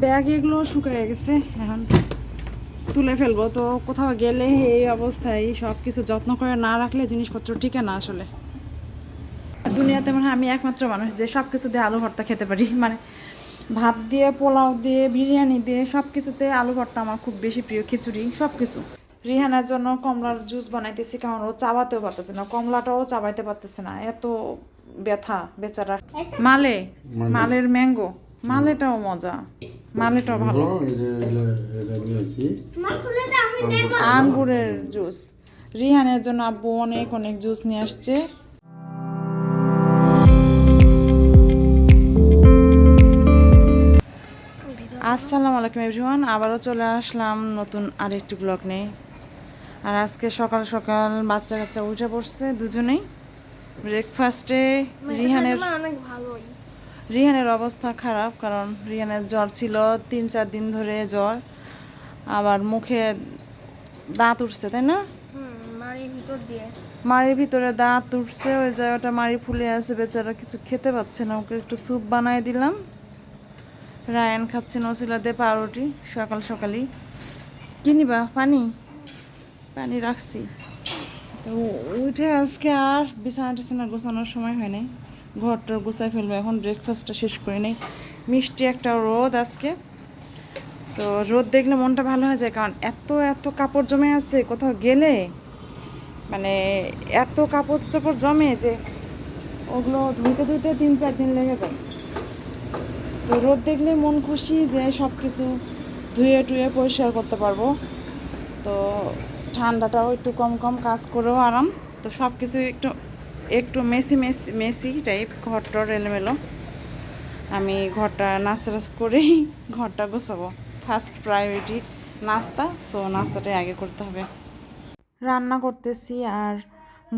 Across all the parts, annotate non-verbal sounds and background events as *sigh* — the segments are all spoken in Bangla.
ব্যাগ এগুলো শুকিয়ে গেছে এখন তুলে ফেলব। তো কোথাও গেলে এই অবস্থায় সব কিছু যত্ন করে না রাখলে জিনিসপত্র ঠিক না আসলে। দুনিয়াতে মনে হয় আমি একমাত্র মানুষ যে সব কিছু দিয়ে আলু ভর্তা খেতে পারি। মানে ভাত দিয়ে পোলাও দিয়ে বিরিয়ানি দিয়ে সব কিছুতে আলু ভর্তা আমার খুব বেশি প্রিয় খিচুড়ি সব কিছু রিহানার জন্য কমলার জুস বানাইতেছি কারণ ও চাবাতেও পারতেছে না কমলাটাও চাবাইতে পারতেছে না। এত ব্যথা বেচারা। মালে। মালের ম্যাঙ্গো মালেটাও মজা। মালেটাও ভালো। এই যে এটা- এটা নিয়েছি আঙ্গুরের জুস। রিহানের জন্য আব্বু অনেক অনেক জুস নিয়ে আসছে। আসসালামু আলাইকুম এভরিওয়ান আবারও চলে আসলাম নতুন আরেকটি ব্লগ নিয়ে। আর আজকে সকাল সকাল বাচ্চা কাচ্চা উঠে পড়ছে দুজনেই। ব্রেকফাস্টে রিহানের অনেক ভালোই রিহানের অবস্থা খারাপ কারণ রিহানের জ্বর ছিল তিন চার দিন ধরে জ্বর। আবার মুখে দাঁত উঠছে তাই না? মাড়ির ভিতর দিয়ে। মাড়ির ভিতরে দাঁত উঠছে ওই জায়গাটা মাড়ি ফুলে আছে বেচারা কিছু খেতে পাচ্ছে না। ওকে একটু স্যুপ বানিয়ে দিলাম। রায়ান খাচ্ছে নসিলা দিয়ে পাউরুটি সকাল সকালই। কিনিবা পানি? পানি রাখছি। তো উঠে আজকে আর বিছানা টিছানা গোছানোর সময় হয় নাই। ঘরটার গোছায় ফেলব। এখন ব্রেকফাস্টটা শেষ করে নেই। মিষ্টি একটা রোদ আজকে। তো রোদ দেখলে মনটা ভালো হয়ে যায়, কারণ এত এত কাপড় জমে আছে, কোথাও গেলে। মানে এত কাপড় চোপড় জমে যে ওগুলো ধুইতে ধুইতে তিন চার দিন লেগে যায়। তো রোদ দেখলে মন খুশি যে সব কিছু ধুয়ে, টুয়ে পরিষ্কার করতে পারব। তো ঠান্ডাটাও একটু কম কম কাজ করেও আরাম। তো সব কিছু একটু একটু মেসি মেসি মেসি টাইপ ঘরটর এলোমেলো। আমি ঘরটা নাস্তা করেই ঘরটা গোছাবো। ফার্স্ট প্রায়োরিটি নাস্তা সো নাস্তাটাই আগে করতে হবে। রান্না করতেছি আর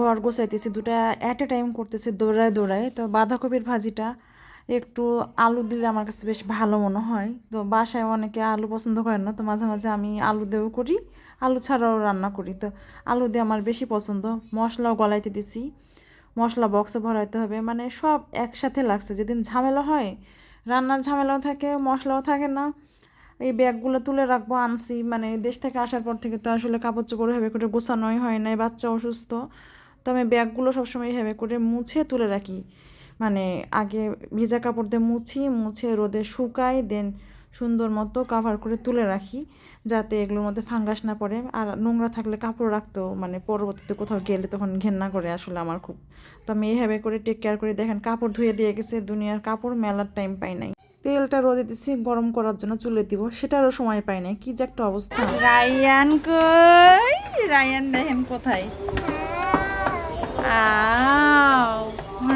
ঘর গোছাইতেছি দুটা অ্যাট এ টাইম করতেছি দৌড়ায় দৌড়ায়। তো বাঁধাকপির ভাজিটা একটু আলু দিলে আমার কাছে বেশ ভালো মনে হয়। তো বাসায় অনেকে আলু পছন্দ করেন না, তো মাঝে মাঝে আমি আলু দিয়েও করি, আলু ছাড়াও রান্না করি। তো আলু দিয়ে আমার বেশি পছন্দ, মশলাও গলাইতে দিছি। মশলা বক্সে ভরাইতে হবে। মানে সব একসাথে লাগছে। যেদিন ঝামেলা হয়, রান্নার ঝামেলাও থাকে, মশলাও থাকে না। এই ব্যাগগুলো তুলে রাখব, আনছি। মানে দেশ থেকে আসার পর থেকে তো আসলে কাপড় চোপড় হবে করে গোছানোই হয় নাই, বাচ্চা অসুস্থ। তো আমি ব্যাগগুলো সবসময় হেবে করে মুছে তুলে রাখি। মানে আগে ভিজা কাপড় দিয়ে মুছি, মুছে রোদে শুকাই দেন সুন্দর মতো কাভার করে তুলে রাখি, যাতে এগুলোর মধ্যে ফাঙ্গাস না পড়ে। আর নোংরা থাকলে কাপড় রাখতো মানে পরবর্তীতে কোথাও গেলে তখন ঘেন্না করে আসলে আমার খুব। তো আমি এইভাবে করে টেক কেয়ার করে। দেখেন, কাপড় ধুয়ে দিয়ে গেছে, দুনিয়ার কাপড় মেলার টাইম পাই নাই। তেলটা রোদে দিছি, গরম করার জন্য চুলে দিব, সেটারও সময় পাই নাই। কি যে একটা অবস্থা। রায়ান কই? রায়ান দেখেন কোথায়?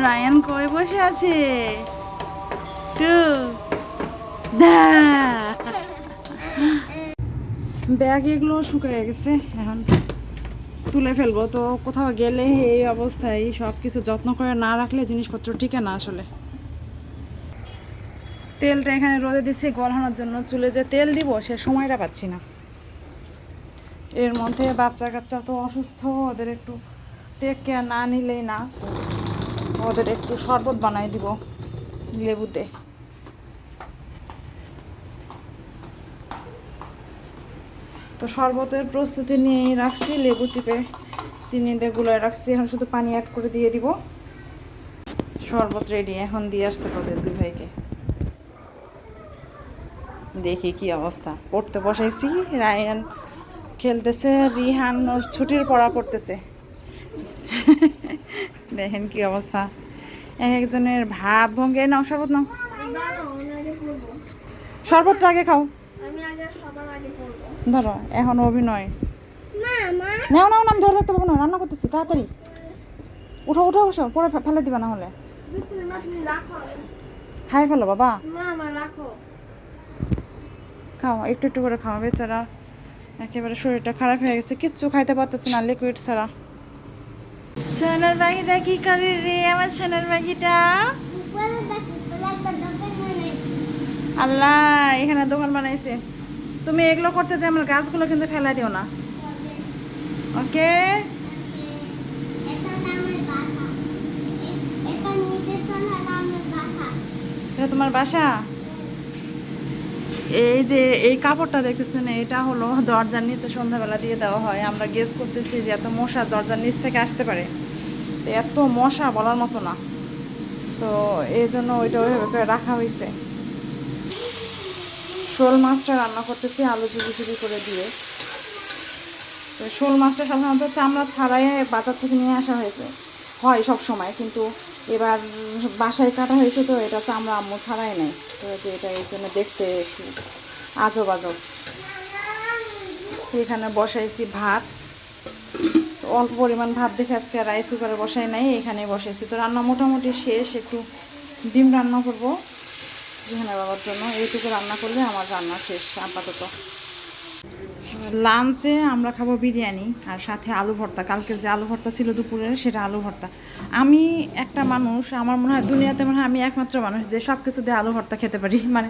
রায়ান কই বসে আছে? টু। *laughs* ব্যাগ এগুলো শুকিয়ে গেছে, এখন তুলে ফেলব। তো কোথাও গেলে এই অবস্থায় সব কিছু যত্ন করে না রাখলে জিনিসপত্র ঠিক না আসলে। তেলটা এখানে রোদে দিচ্ছি, গলানোর জন্য চুলে যে তেল দিব সে সময়টা পাচ্ছি না। এর মধ্যে বাচ্চা কাচ্চা তো অসুস্থ, ওদের একটু টেক কেয়ার না নিলেই না ওদের একটু শরবত বানাই দিব লেবুতে। তো শরবতের প্রস্তুতি নিয়ে রাখছি লেবু চিপে চিনি দিয়ে গুলায় রাখছি। এখন শুধু পানি অ্যাড করে দিয়ে দিব। শরবত রেডি এখন দিয়ে আসতে পারবে দুই ভাইকে। দেখি কি অবস্থা। পড়তে বসাইছি রায়ান খেলতেছে রিহান ওর ছুটির পড়া পড়তেছে। *laughs* দেখেন কি অবস্থা। এক একজনের ভাব ভঙ্গে। নাও শরবত নাও। শরবতটা আগে খাও। ধরো এখন অভিনয়। নাও নাও নাম ধরে থাকতে পারব না রান্না করতেছি তাড়াতাড়ি। উঠো উঠো বসো পরে ফেলে দিবা না হলে। খাই ফেলো বাবা। খাও একটু একটু করে খাও বেচারা। একেবারে শরীরটা খারাপ হয়ে গেছে কিচ্ছু খাইতে পারতেছে না লিকুইড ছাড়া। সোনার বাগিটা কি করে রে আমার সোনার বাগিটা আল্লাহ এখানে দোকান বানাইছে। তুমি এগুলো করতে যে আমার গাছগুলো কিন্তু ফেলাই দিও না। ওকে? এটা তোমার বাসা? এই যে এই কাপড়টা দেখতেছেন, এটা হলো দরজার নিচে সন্ধ্যাবেলা দিয়ে দেওয়া হয়। আমরা গেস করতেছি যে এত মশা দরজার নিচ থেকে আসতে পারে। তো এত মশা বলার মতো না। তো এই জন্য ওইটা ওইভাবে করে রাখা হয়েছে। শোল মাছটা রান্না করতেছি, আলু চুবি চুবি করে দিয়ে। তো শোল মাছটা সাধারণত চামড়া ছাড়াই বাজার থেকে নিয়ে আসা হয়েছে। হয় সব সময়, কিন্তু এবার বাসায় কাটা হয়েছে তো এটা চামড়া আম্মু ছাড়াই নেই তো যে এটা এই জন্য দেখতে একটু আজব আজব। এখানে বসাইছি ভাত। অল্প পরিমাণ ভাত দেখে আজকে রাইস কুকারে বসাই নাই এখানে বসাইছি। তো রান্না মোটামুটি শেষ, একটু ডিম রান্না করব। যেখানে বাবার জন্য। এইটুকু রান্না করলে আমার রান্না শেষ আপাতত। লাঞ্চে আমরা খাব বিরিয়ানি আর সাথে আলু ভর্তা। কালকের যে আলু ভর্তা ছিল দুপুরে সেটা আলু ভর্তা। আমি একটা মানুষ আমার মনে হয় দুনিয়াতে মনে হয় আমি একমাত্র মানুষ যে সব কিছু দিয়ে আলু ভর্তা খেতে পারি। *laughs* মানে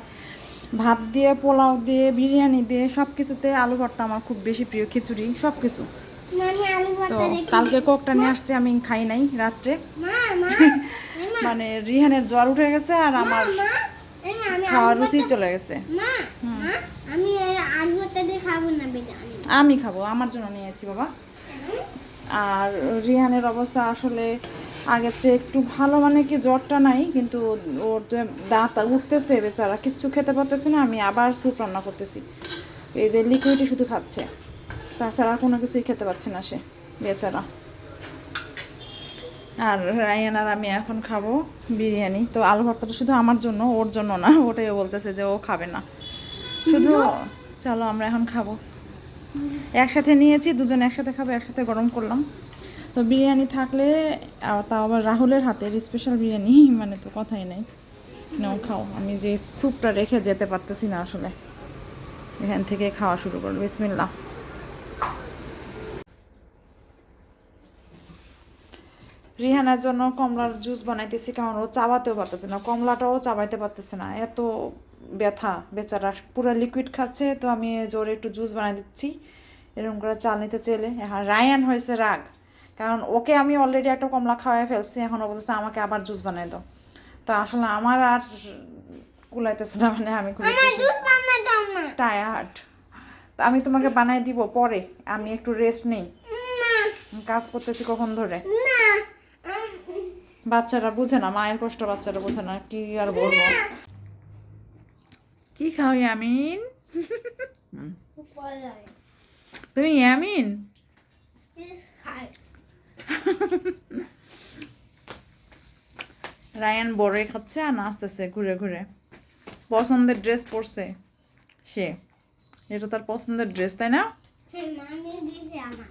ভাত দিয়ে পোলাও দিয়ে বিরিয়ানি দিয়ে সব কিছুতে আলু ভর্তা আমার খুব বেশি প্রিয় খিচুড়ি সব কিছু তো কালকে কোকটা নিয়ে আসছে আমি খাই নাই রাত্রে। *laughs* মানে রিহানের জ্বর উঠে গেছে আর আমার খাওয়ার রুচি চলে গেছে। আমি খাব আমার জন্য নিয়েছি বাবা। আর রিহানের অবস্থা আসলে আগের চেয়ে একটু ভালো মানে কি জ্বরটা নাই কিন্তু ওর যে দাঁত উঠতেছে বেচারা কিচ্ছু খেতে পারতেছে না আমি আবার স্যুপ রান্না করতেছি। এই যে লিকুইডই শুধু খাচ্ছে তাছাড়া কোনো কিছুই খেতে পাচ্ছে না সে বেচারা। আর রায়ান আর আমি এখন খাব বিরিয়ানি। তো আলু ভর্তাটা শুধু আমার জন্য ওর জন্য না ওটাই বলতেছে যে ও খাবে না। শুধু চলো আমরা এখন খাব। একসাথে নিয়েছি দুজন একসাথে খাব একসাথে গরম করলাম। তো বিরিয়ানি থাকলে তাও আবার রাহুলের হাতের স্পেশাল বিরিয়ানি *laughs* মানে তো কথাই নেই। নাও খাও। আমি যে স্যুপটা রেখে যেতে পারতেছি না আসলে। এখান থেকে খাওয়া শুরু করব। বিসমিল্লা রিহানার জন্য কমলার জুস বানাইতেছি কারণ ও চাবাতেও পারতেছে না কমলাটাও চাবাইতে পারতেছে না এত ব্যথা বেচারা পুরো লিকুইড খাচ্ছে তো আমি জোরে একটু জুস বানাই দিচ্ছি এরকম করে চাল নিতে চেলে এখন রায়ান হয়েছে রাগ কারণ ওকে আমি অলরেডি একটা কমলা খাওয়াই ফেলছি এখন ও বলতেছে আমাকে আবার জুস বানাই দাও। তো আসলে আমার আর কুলাইতেছে না মানে আমি টায়ার্ড। আমি তোমাকে বানাই দিব পরে আমি একটু রেস্ট নেই। কাজ করতেছি কখন ধরে? না। বাচ্চারা বুঝে না মায়ের কষ্ট বাচ্চারা বুঝে না কি আর বলব? কি খাও ইয়ামিন? তুমি ইয়ামিন? রায়ান বড়ে খাচ্ছে আর নাচতেছে ঘুরে ঘুরে। পছন্দের ড্রেস পরছে সে। এটা তার পছন্দের ড্রেস তাই না? হ্যাঁ মামি দিছে আমার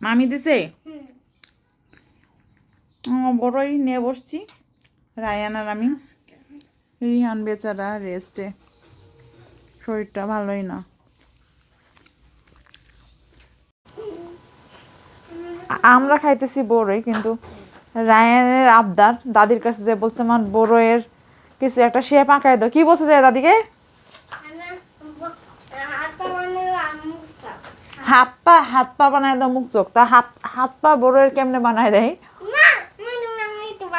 মামি দিছে হুম ও, বড়ই নিয়ে বসছি। রায়ান আর আমি। রিহান বেচারা রেস্টে শরীরটা ভালোই না। আমরা খাইতেছি বড়ই, কিন্তু রায়ানের আবদার, দাদির কাছে যে বলছে আমার বড়ইয়ের কিছু একটা শেপ আঁকায় দাও। কি বলছে যে দাদিকে? হাত পা হাত পা বানায় দাও মুখ চোখ। তা হাত হাত পা বড়ইয়ের কেমনে বানায় দেয় মা মানে আমি একটু বানাই ভাত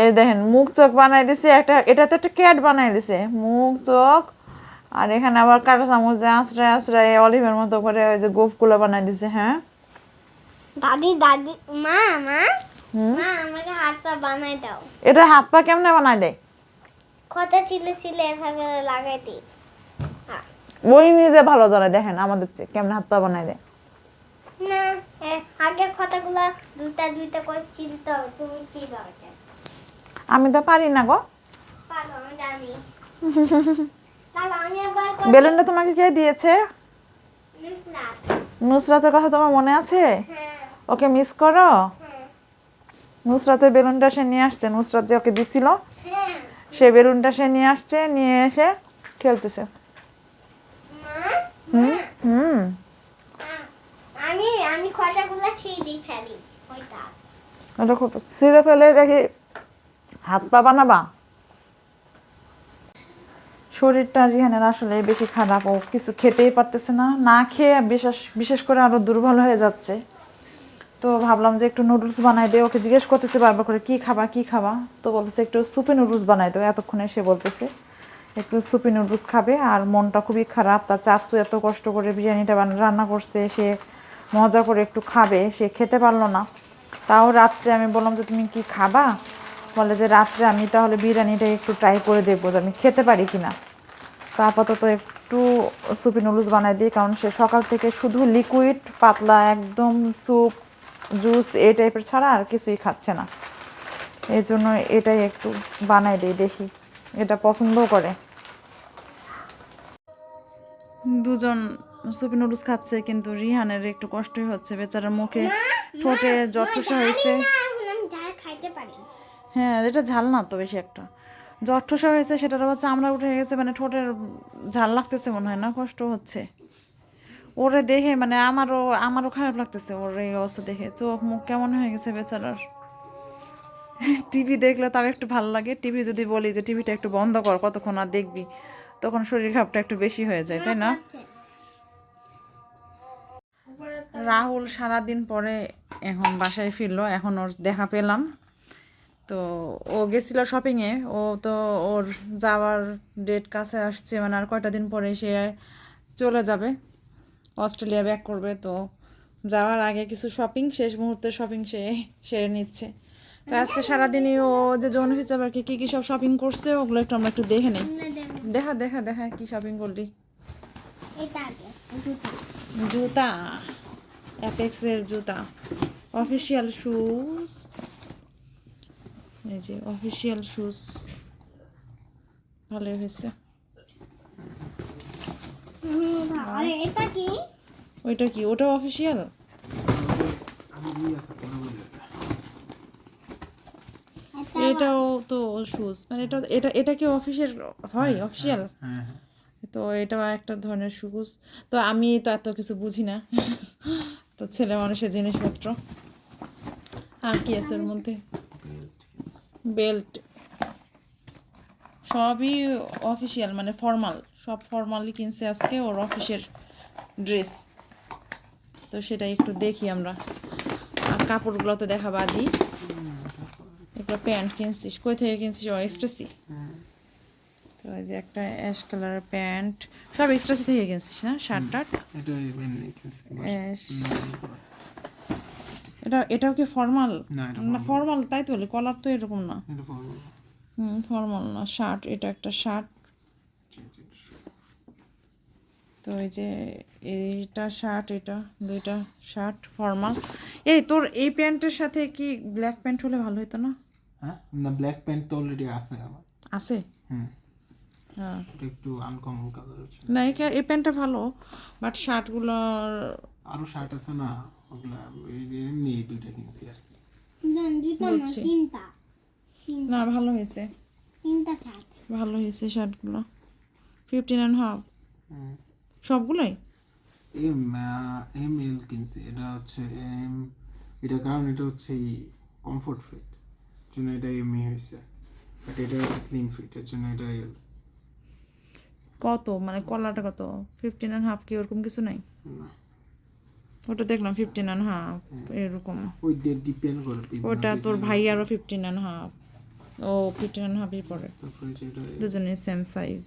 এই দেখেন মুখ চোখ বানাই দিছে একটা এটা তো একটা ক্যাট বানাই দিছে। মুখ চোখ আর এখানে আবার কাঁটা চামচ দিয়ে আশ্রয় আশ্রয় অলিভের মতো করে ওই যে গোপগুলো বানাই দিছে হ্যাঁ? দাদি দাদি মা মা মা আমাকে হাতটা বানাই দাও। এটা হাত পা কেমনে বানাই দেয় কথা চিলে চিলে এভাবে লাগাই দিই। ওই নিজে ভালো জানে দেখেন আমাদের কেমনে হাত পা বানাই দেয় না আগের কথাগুলো দুইটা দুইটা করে হবে তুমি আমি তো পারি না গো। *laughs* বেলুনটা তোমাকে কে দিয়েছে? নুসরাতের কথা তোমার মনে আছে? হ্যাঁ। ওকে মিস করো? হ্যাঁ। নুসরাতের বেলুনটা সে নিয়ে আসছে। নুসরাত যে ওকে দিছিল সে বেলুনটা সে নিয়ে আসছে নিয়ে এসে খেলতেছে। হুম? হুম। আমি আমি ছিঁড়ি ফেলি? ওইটা। ছিঁড়ে ফেলে দেখি হাত পা বানাবা? শরীরটা রিহানের আসলে বেশি খারাপ ও কিছু খেতেই পারতেছে না। না খেয়ে বিশেষ বিশেষ করে আরও দুর্বল হয়ে যাচ্ছে। তো ভাবলাম যে একটু নুডলস বানাই দে ওকে জিজ্ঞেস করতেছে বারবার করে, কি খাবা কি খাবা? তো বলতেছে, একটু সুপে নুডলস বানাই দাও। এতক্ষণে সে বলতেছে, একটু সুপি নুডলস খাবে। আর মনটা খুবই খারাপ। তার চাচ্চু এত কষ্ট করে বিরিয়ানিটা রান্না করছে। সে মজা করে একটু খাবে, সে খেতে পারল না। তাও রাত্রে আমি বললাম যে, তুমি কি খাবা? বলে যে, রাত্রে আমি তাহলে বিরিয়ানিটা একটু ট্রাই করে দেখব যে, আমি খেতে পারি কি না তো আপাতত একটু সুপি নুডলস বানাই দিই, কারণ সে সকাল থেকে শুধু লিকুইড পাতলা, একদম স্যুপ জুস এই টাইপের ছাড়া আর কিছুই খাচ্ছে না। এই জন্য এটাই একটু বানাই দিই, দেখি এটা পছন্দও করে। দুজন সুপি নুডলস খাচ্ছে কিন্তু রিহানের একটু কষ্টই হচ্ছে। বেচারার মুখে ঠোঁটে জঠসা হয়েছে। হ্যাঁ এটা ঝাল না তো বেশি একটা। জঠসা হয়েছে সেটার আবার চামড়া উঠে গেছে মানে ঠোঁটের ঝাল লাগতেছে মনে হয় না কষ্ট হচ্ছে। ওরে দেখে মানে আমারও আমারও খারাপ লাগতেছে ওর এই অবস্থা দেখে। চোখ মুখ কেমন হয়ে গেছে বেচারার। টিভি দেখলে তাও একটু ভালো লাগে। টিভি যদি বলি যে টিভিটা একটু বন্ধ কর কতক্ষণ আর দেখবি? তখন শরীর খারাপটা একটু বেশি হয়ে যায় তাই না? রাহুল সারাদিন পরে এখন বাসায় ফিরলো এখন ওর দেখা পেলাম। তো ও গেছিল শপিংয়ে ও তো ওর যাওয়ার ডেট কাছে আসছে মানে আর কয়টা দিন পরে সে চলে যাবে অস্ট্রেলিয়া ব্যাক করবে। তো যাওয়ার আগে কিছু শপিং শেষ মুহূর্তে শপিং সে সেরে নিচ্ছে। তো আজকে সারাদিনই ও যে যৌন হিসাবে আর কি কী কী সব শপিং করছে ওগুলো একটু আমরা একটু দেখে নিই। দেখা দেখা দেখা কি শপিং করলি এটা আগে জুতা। জুতা। অ্যাপেক্সের জুতা। অফিসিয়াল শুজ এই যে অফিসিয়াল শুজ ভালোই হয়েছে। হুম, আরে এটা কি? ওইটা কি? ওটা অফিসিয়াল এটাও তো শুজ মানে এটা এটা এটা কি অফিসের হয় অফিসিয়াল হ্যাঁ তো এটা একটা ধরনের শুজ তো আমি তো এত কিছু বুঝি না। তো ছেলে মানুষের জিনিসপত্র। আর কি আছে ওর মধ্যে? বেল্ট সবই অফিসিয়াল মানে ফর্মাল সব ফর্মালি কিনছে আজকে ওর অফিসের ড্রেস তো সেটাই একটু দেখি আমরা। আর কাপড়গুলো তো দেখা বাদই। এগুলো প্যান্ট কিনছিস? কই থেকে কিনছিস? ও এক্সট্রেসি তো এই যে একটা অ্যাশ কালারের প্যান্ট সব এক্সট্রেসি থেকে কিনছিস না? শার্ট টার্ট? এটা এটাও কি ফর্মাল না, ফর্মাল তাই তো বলি কলার তো এরকম না। হুম ফর্মাল না শার্ট এটা একটা শার্ট। তো এই যে এইটা শার্ট এটা দুইটা শার্ট ফর্মাল এই তোর এই প্যান্টের সাথে কি ব্ল্যাক প্যান্ট হলে ভালো হতো না? হ্যাঁ? না ব্ল্যাক প্যান্ট তো অলরেডি আছে আমার। আছে? হুম। একটু আনকমন কালার হচ্ছে। না এই প্যান্টটা ভালো বাট শার্টগুলোর আরও শার্ট আছে না ওগুলা এই যে এমনি দুইটা কিনছি আর কি। না, ভালো হয়েছে। ভালো হয়েছে শার্টগুলো ফিফটিন অ্যান্ড হাফ সবগুলোই? এম এম এল কিনছি এটা হচ্ছে এম এটা কারণ এটা হচ্ছে এই কমফোর্ট ফিট জন্য এটা এম এ হয়েছে। বাট এটা স্লিম ফিট এর জন্য এটা এল কত? মানে কলাটা কত? ফিফটিন অ্যান্ড হাফ কি ওরকম কিছু নাই? ওটা দেখলাম ফিফটিন অ্যান্ড হাফ এরকম। ওটা তোর ভাই আরও ফিফটিন অ্যান্ড হাফ ও ফিফটিন অ্যান্ড হাফই পরে দুজনের সেম সাইজ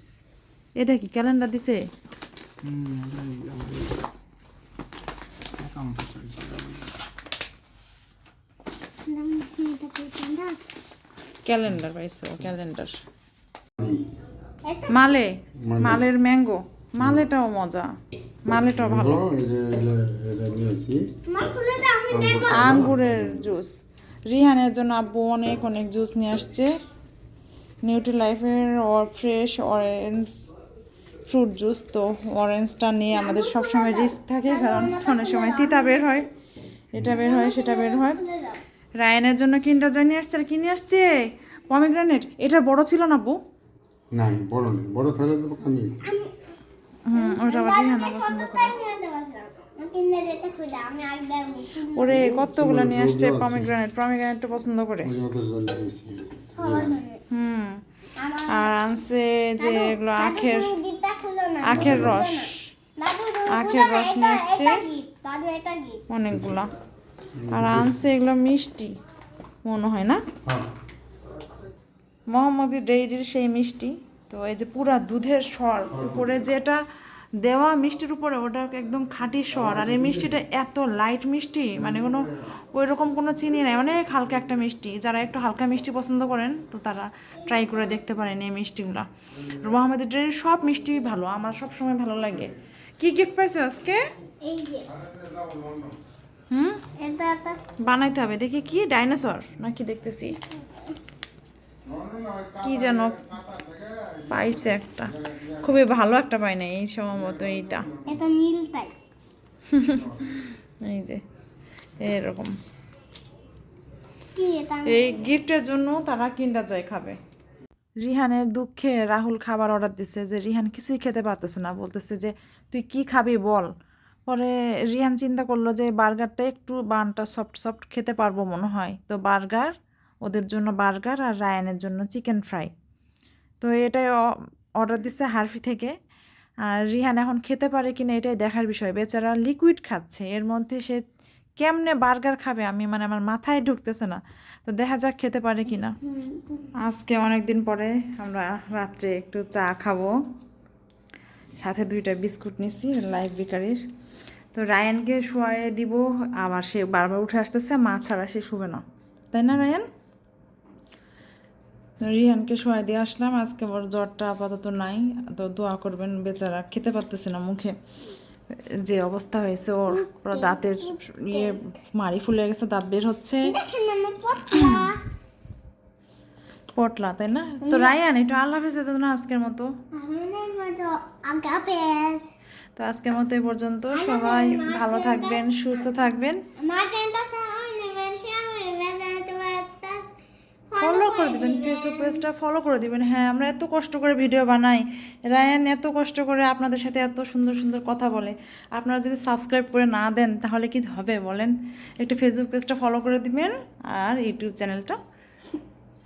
এটা কি ক্যালেন্ডার দিছে? ক্যালেন্ডার পাইছো ক্যালেন্ডার মালে মালের ম্যাঙ্গো। মালেটাও মজা। মালেটাও ভালো। আঙ্গুরের জুস। রিহানের জন্য আব্বু অনেক অনেক জুস নিয়ে আসছে। নিউট্রি লাইফের ফ্রেশ অরেঞ্জ ফ্রুট জুস তো অরেঞ্জটা নিয়ে আমাদের সবসময় রিস্ক থাকে কারণ অনেক সময় তিতা বের হয়। এটা বের হয় সেটা বের হয়। রায়নের জন্য কিনটা জয় নিয়ে আসছে আর কি নিয়ে আসছে? পমিগ্রানেট। এটা বড় ছিল না আব্বু? না বড় নেই বড় থাকলে তো আমি হুম ওটা আবার রিহানা পছন্দ করে ওরে কতগুলো নিয়ে আসছে পমিগ্রানেট পমিগ্রানেটটা পছন্দ করে। হুম আর আনছে যে এগুলো আখের আখের রস। আখের রস নিয়ে আসছে। অনেকগুলা। আর আনছে এগুলো মিষ্টি। মনে হয় না? হ্যাঁ। মোহাম্মদী ডেইরির সেই মিষ্টি তো এই যে পুরা দুধের স্বর উপরে যেটা দেওয়া মিষ্টির উপরে ওটা একদম খাঁটি স্বর। আর এই মিষ্টিটা এত লাইট মিষ্টি মানে কোনো ওই রকম কোনো চিনি নাই অনেক হালকা একটা মিষ্টি। যারা একটু হালকা মিষ্টি পছন্দ করেন তো তারা ট্রাই করে দেখতে পারেন এই মিষ্টিগুলো। রুমা আহমেদের ডেয়ারির সব মিষ্টি ভালো আমার সব সময় ভালো লাগে। কি গিফট পাইছো আজকে? হুম? এটা বানাইতে হবে দেখি কি? ডাইনোসর নাকি দেখতেছি। কি যেন পাইছে একটা। খুবই ভালো একটা পাই না এই সম্ভবত এইটা। *laughs* এই যে এরকম। এই গিফটের জন্য তারা কিন্ডার জয় খাবে। রিহানের দুঃখে রাহুল খাবার অর্ডার দিছে যে রিহান কিছুই খেতে পারতেছে না। বলতেছে যে তুই কি খাবি বল? পরে রিহান চিন্তা করল যে বার্গারটা একটু বানটা সফট সফট খেতে পারব মনে হয়। তো বার্গার ওদের জন্য বার্গার আর রায়ানের জন্য চিকেন ফ্রাই। তো এটাই অর্ডার দিচ্ছে হারফি থেকে। আর রিহান এখন খেতে পারে কিনা এটাই দেখার বিষয়। বেচারা লিকুইড খাচ্ছে। এর মধ্যে সে কেমনে বার্গার খাবে? আমি মানে আমার মাথায় ঢুকতেছে না। তো দেখা যাক খেতে পারে কিনা। আজকে অনেক দিন পরে আমরা রাত্রে একটু চা খাব। সাথে দুইটা বিস্কুট নিচ্ছি লাইফ বেকারির তো রায়ানকে শোয়াই দিব, আবার সে বারবার উঠে আসতেছে, মা ছাড়া সে শুবে না। তাই না, রায়ান? রিহানকে শোয়াই দিয়ে আসলাম। আজকে ওর জ্বরটা আপাতত নাই তো দোয়া করবেন বেচারা। খেতে পারতেছে না মুখে। যে অবস্থা হয়েছে ওর পুরো দাঁতের ইয়ে মাড়ি ফুলে গেছে দাঁত বের হচ্ছে। পটলা। তাই না? তো রায়ান একটু আল্লাহ হাফেজ দিত না আজকের মতো? তো আজকের মতো এ পর্যন্ত। সবাই ভালো থাকবেন সুস্থ থাকবেন আমার চ্যানেলটা সাবস্ক্রাইব করবেন শেয়ার করবেন ফলো করে দিবেন ফেসবুক পেজটা ফলো করে দিবেন। হ্যাঁ আমরা এত কষ্ট করে ভিডিও বানাই। রায়ান এত কষ্ট করে আপনাদের সাথে এত সুন্দর সুন্দর কথা বলে। আপনারা যদি সাবস্ক্রাইব করে না দেন, তাহলে কি হবে বলেন? একটু ফেসবুক পেজটা ফলো করে দিবেন আর ইউটিউব চ্যানেলটা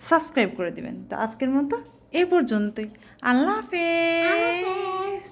সাবস্ক্রাইব করে দিবেন। তো আজকের মতো এই পর্যন্তই। আল্লাহ হাফেজ!